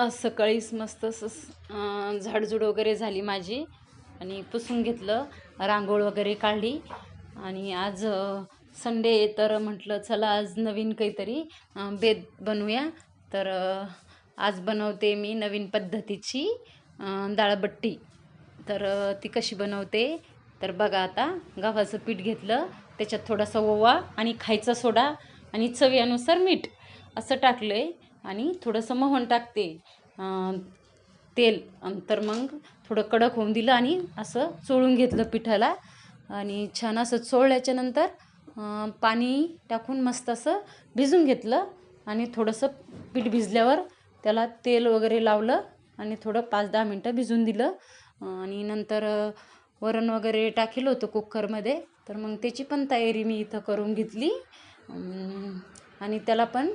आज सकाळीच मस्त असं झाडझुड झाडझूड वगैरे झाली माझी. आणि पुसून घेतलं रांगोळ वगैरे काढली. आणि आज संडे तर म्हटलं चला आज नवीन काहीतरी बेद बनवूया. तर आज बनवते मी नवीन पद्धतीची डाळबट्टी. तर ती कशी बनवते? तर बघा आता गव्हाचं पीठ घेतलं त्याच्यात थोडासा ओवा आणि खायचा सोडा आणि चवीनुसार मीठ असं टाकलं आहे आणि थोडंसं मोहन टाकते. तेल. तर मग थोडं कडक होऊन दिलं आणि असं चोळून घेतलं पिठाला. आणि छान असं चोळल्याच्या नंतर पाणी टाकून मस्त असं भिजून घेतलं. आणि थोडंसं पीठ भिजल्यावर त्याला तेल वगैरे लावलं आणि थोडं पाच दहा मिनटं भिजून दिलं. आणि नंतर वरण वगैरे टाकेलं होतं कुकरमध्ये. तर मग त्याची पण तयारी मी इथं करून घेतली. आणि त्याला पण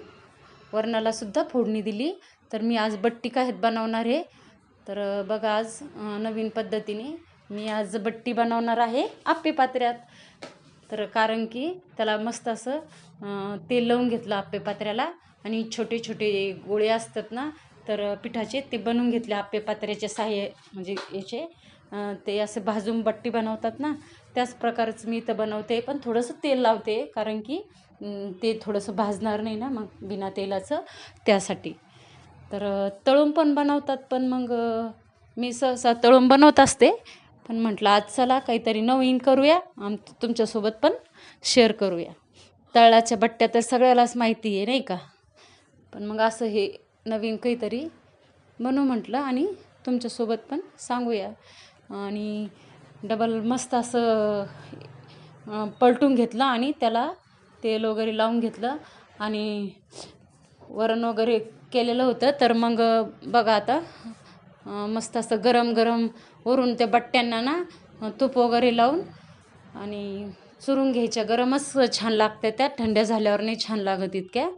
वरणाला सुद्धा फोडणी दिली. तर मी आज बट्टी काय बनवणार आहे? तर बघा आज नवीन पद्धतीने मी आज बट्टी बनवणार आहे आप्पे पात्र्यात. तर कारण की त्याला मस्त असं तेल लावून घेतलं आप्पे पात्र्याला. आणि छोटे छोटे गोळे असतात ना तर पिठाचे ते बनवून घेतले आप्पे पात्र्याचे साह्य म्हणजे याचे. ते असे भाजून बट्टी बनवतात ना त्याच प्रकारचं मी इथं बनवते. पण थोडंसं तेल लावते कारण की ते थोडंसं भाजणार नाही ना मग बिना तेलाचं त्यासाठी. तर तळून पण बनवतात पण मग मी सहसा तळून बनवत असते. पण म्हटलं आज चला काहीतरी नवीन करूया. आम तुमच्यासोबत पण शेअर करूया. तळाच्या बट्ट्या तर सगळ्यालाच माहिती आहे नाही का? पण मग असं हे नवीन काहीतरी बनू म्हटलं आणि तुमच्यासोबत पण सांगूया. आणि डबल मस्त असं पलटून घेतलं आणि त्याला तेल वगैरे लावून घेतलं. आणि वरण वगैरे केलेलं होतं. तर मग बघा आता मस्त असं गरम गरम वरून त्या बट्ट्यांना ना तूप वगैरे लावून आणि चुरून घ्यायच्या. गरमच छान लागतं त्या. थंड्या झाल्यावर नाही छान लागत इतक्या.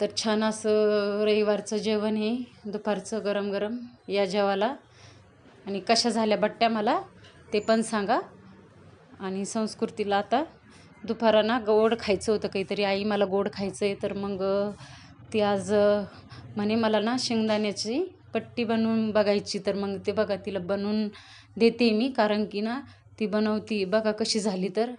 तर छान असं रविवारचं जेवण हे दुपारचं गरम गरम या जेवाला आणि कशा झाल्या बट्ट्या मला ते पण सांगा. आणि संस्कृतीला आता दुपारा ना गोड खायचं होतं काहीतरी. आई मला गोड खायचं आहे तर मग ती आज म्हणे मला ना शेंगदाण्याची पट्टी बनवून बघायची. तर मग ते बघा तिला बनवून देते मी कारण की ना ती बनवती. बघा कशी झाली तर.